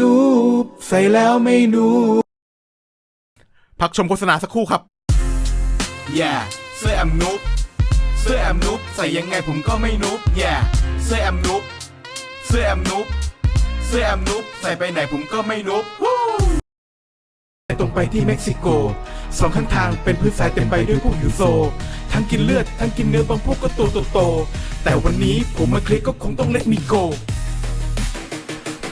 นูบใส่แล้วไม่นูบพักชมโฆษณาสักครู่ครับ yeah เสื้อแอมนุบเสื้อแอมนุบใส่ยังไงผมก็ไม่นุบ yeah เสื้อแอมนุบเสื้อแอมนุบเสื้อแอมนุบใส่ไปไหนผมก็ไม่นุบตรงไปที่เม็กซิโกสองข้างทางเป็นพื้นทรายเต็มไปด้วยพวกหิวโซ ทั้งกินเลือดทั้งกินเนื้อบางพวกก็ตัวโตๆแต่วันนี้ผมมาคลิกก็คงต้องเล็กมีโก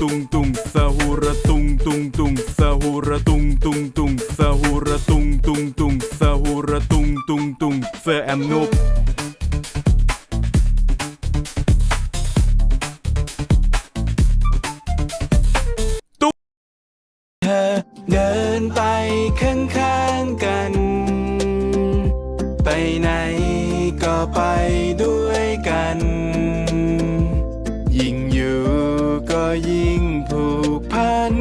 ตุงตุงตุ้งสหุระตุงตุงตุ้งสหุระตุงตุงตุงสหุระตุงตุงตุงสหุระตุงตุงตุงสหุระตุ้งตุ้งตุ้งสหุระตุ้งตุงตุงเซแอมนุบเธอเดินไปข้างๆกัน ไปไหนก็ไปด้วยกัน ยิ่งผูกพัน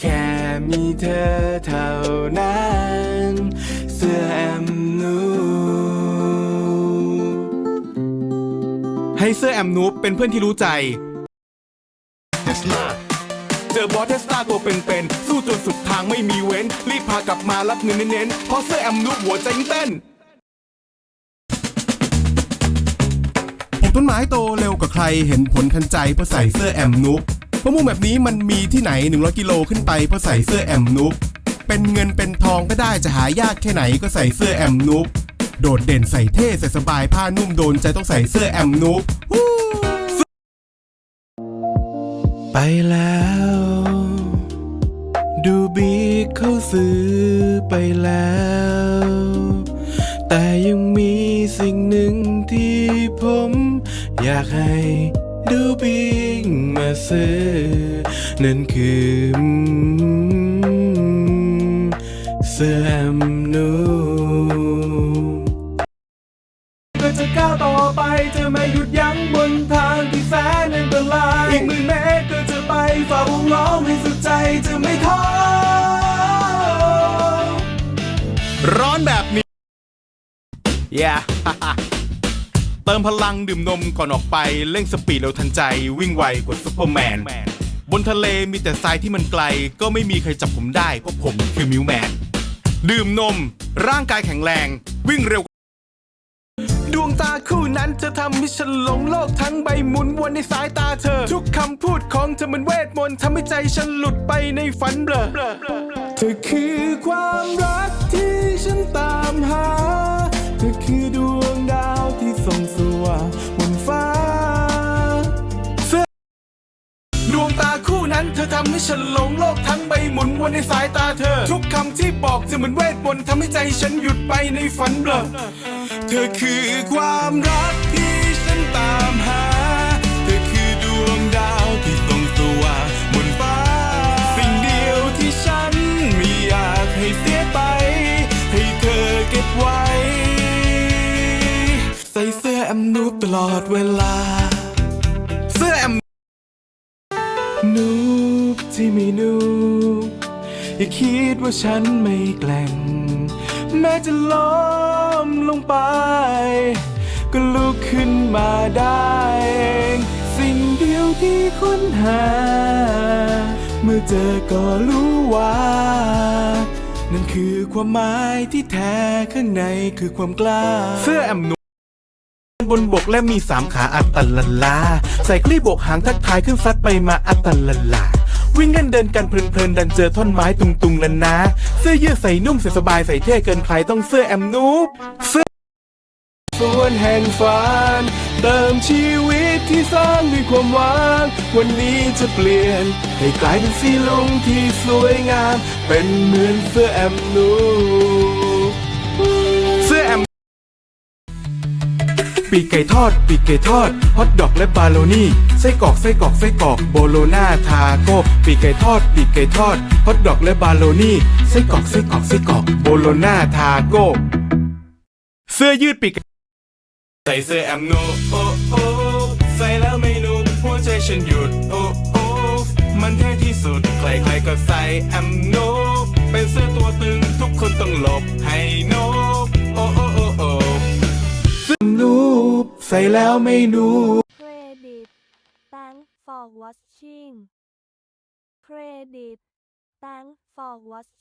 แค่มีเธอเท่านั้น เสื้อแอมนูให้เสื้อแอมนูเป็นเพื่อนที่รู้ใจเจอบอสเทสตาตัวเป็นๆสู้จนสุดทางไม่มีเว้น รีบพากลับมารับเงินเน้นๆเพราะเสื้อแอมนุบหัวใจเต้น ต้นไม้โตเร็วกว่าใครเห็นผลทันใจเพราะใส่เสื้อแอมนุบมะม่วงแบบนี้มันมีที่ไหน 100 กิโลขึ้นไปเพราะใส่เสื้อแอมนุบเป็นเงินเป็นทองก็ได้จะหายากแค่ไหนก็ใส่เสื้อแอมนุบโดดเด่นใส่เท่ใส่สบายผ้านุ่มโดนใจต้องใส่เสื้อแอมนุบฮู้ไปแล้ว ดูบีเข้าซื้อไปแล้ว แต่ยังมีสิ่งหนึ่งที่ผม อยากให้ดูบิงมาซื้อ นั่นคือเสื้อแอมนูก็จะก้าวต่อไปจะไม่หยุดยั้งบนทางที่แสนอันตรายอีกหมื่นเมตรก็จะไปฝ่าวงล้อมให้สุดใจจะไม่ท้อร้อนแบบนี้ yeah เติมพลังดื่มนมก่อนออกไปเร่งสปีดเร็วทันใจวิ่งไวกว่าซุปเปอร์แมน บนทะเลมีแต่ทรายที่มันไกล ก็ไม่มีใครจับผมได้เพราะผมคือมิวแมน ดื่มนม ร่างกายแข็งแรง วิ่งเร็ว ดวงตาคู่นั้นจะทำให้ฉันหลงโลกทั้งใบหมุนวนในสายตาเธอ ทุกคำพูดของเธอมันเวทมนต์ทำให้ใจฉันหลุดไปในฝันเบลอเธอคือความรักที่ฉันตามหาเธอคือดวงดาวที่ส่องสว่างบนฟ้าดวงตาคู่นั้นเธอทำให้ฉันหลงโลกทั้งใบหมุนวนในสายตาเธอ ทุกคำที่บอกจะเหมือนเวทมนต์ทำให้ใจฉันหยุดไปในฝันเบลอเธอคือความรักที่ฉันตามหา เธอคือดวงดาวที่ส่องสว่างบนฟ้า สิ่งเดียวที่ฉันไม่อยากให้เสียไป ให้เธอเก็บไว้ ลอดเวลา เสื้อแอมนูบที่ไม่นูบอย่าคิดว่าฉันไม่แกล่งแม้จะล้มลงไป ก็ลุกขึ้นมาได้ สิ่งเดียวที่ค้นหา เมื่อเจอก็รู้ว่า นั่นคือความหมายที่แท้ข้างในคือความกล้า เสื้อแอมนู นบกและมีสามขาอัตลลา ใส่กลีบกหางทักทายขึ้นซัดไปมาอัตลลาวิ่งเล่นเดินกันเพลินๆ ดันเจอท่อนไม้ตุงๆลันนะ เสื้อยืดใส่นุ่มใส่สบายใส่เท่เกินใครต้องเสื้อแอมนูบเสื้อสวนแห่งฝันเติมชีวิตที่สร้างด้วยความหวังวันนี้จะเปลี่ยน ให้กลายเป็นสีลงที่สวยงาม เป็นเหมือนเสื้อแอมนูบ ปีกไก่ทอด ปีกไก่ทอด ฮอทดอกและบาโลนี่ไส้กรอกไส้กรอกไส้กรอกโบโลนาทาโก้ปีกไก่ทอด ปีกไก่ทอด ฮอทดอกและบาโลนี่ไส้กรอกไส้กรอกไส้กรอกโบโลนาทาโก้เสื้อยืดปีกใส่เสื้อแอมโนโอ้โอ้ใส่แล้วไม่นุ่มหัวใจฉันหยุดโอ้โอ้มันเท่ที่สุดใครๆก็ใส่แอมโนเป็นเสื้อตัวตึงทุกคนต้องหลบให้โนโอโอ้โอ้โอ้เสื้อนูบ ใส่แล้วไม่นูเครดิต thank for watching เครดิต thank for watching